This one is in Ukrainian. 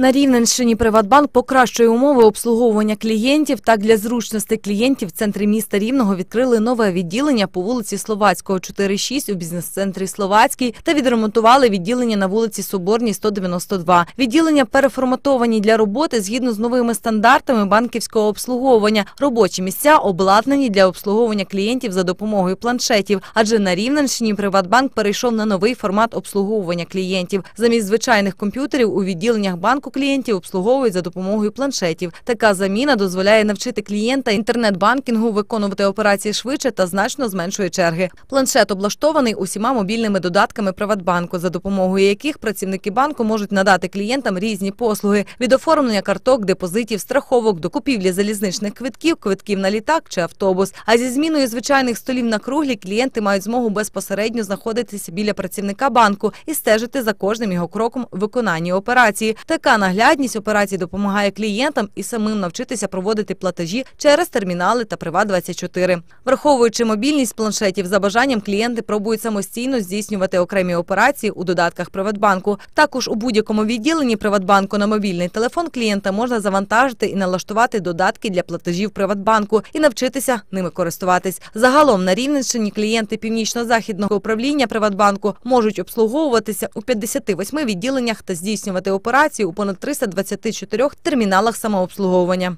На Рівненщині Приватбанк покращує умови обслуговування клієнтів. Так для зручності клієнтів в центрі міста Рівного відкрили нове відділення по вулиці Словацького, 4,6 у бізнес-центрі Словацький та відремонтували відділення на вулиці Соборній, 192. Відділення переформатовані для роботи згідно з новими стандартами банківського обслуговування. Робочі місця обладнані для обслуговування клієнтів за допомогою планшетів. Адже на Рівненщині Приватбанк перейшов на новий формат обслуговування клієнтів. Замість звичайних комп'ютерів у відділеннях банку клієнтів обслуговують за допомогою планшетів. Така заміна дозволяє навчити клієнта інтернет-банкінгу виконувати операції швидше та значно зменшує черги. Планшет облаштований усіма мобільними додатками Приватбанку, за допомогою яких працівники банку можуть надати клієнтам різні послуги від оформлення карток, депозитів, страховок до купівлі залізничних квитків, квитків на літак чи автобус. А зі зміною звичайних столів на круглі клієнти мають змогу безпосередньо знаходитися біля працівника банку і стежити за кожним його кроком в виконанні операції. Така наглядність операцій допомагає клієнтам і самим навчитися проводити платежі через термінали та Приват24. Враховуючи мобільність планшетів, за бажанням клієнти пробують самостійно здійснювати окремі операції у додатках Приватбанку. Також у будь-якому відділенні Приватбанку на мобільний телефон клієнта можна завантажити і налаштувати додатки для платежів Приватбанку і навчитися ними користуватись. Загалом на Рівненщині клієнти північно-західного управління Приватбанку можуть обслуговуватися у 58 відділеннях та здійснювати операції у понад 324 терміналах самообслуговування.